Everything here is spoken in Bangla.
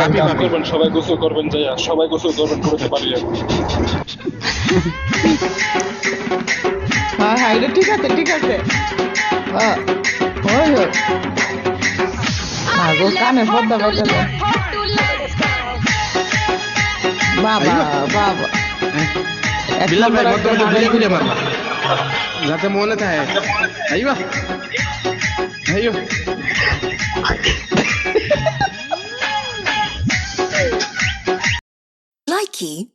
করবেন সবাই গোসল করবেন যাইয়া সবাই গোসল করবেন করতে পারি হ্যাঁ হ্যাঁ এটা ঠিক আছে ঠিক আছে। হ্যাঁ ওই ওই আগো কানে পর্দা বেঁধে বাবা বাবা। বিলাল ভাই নম্বর ঘুরে ঘুরে মারবা যাতে মনে থাকে। আইবা। Key.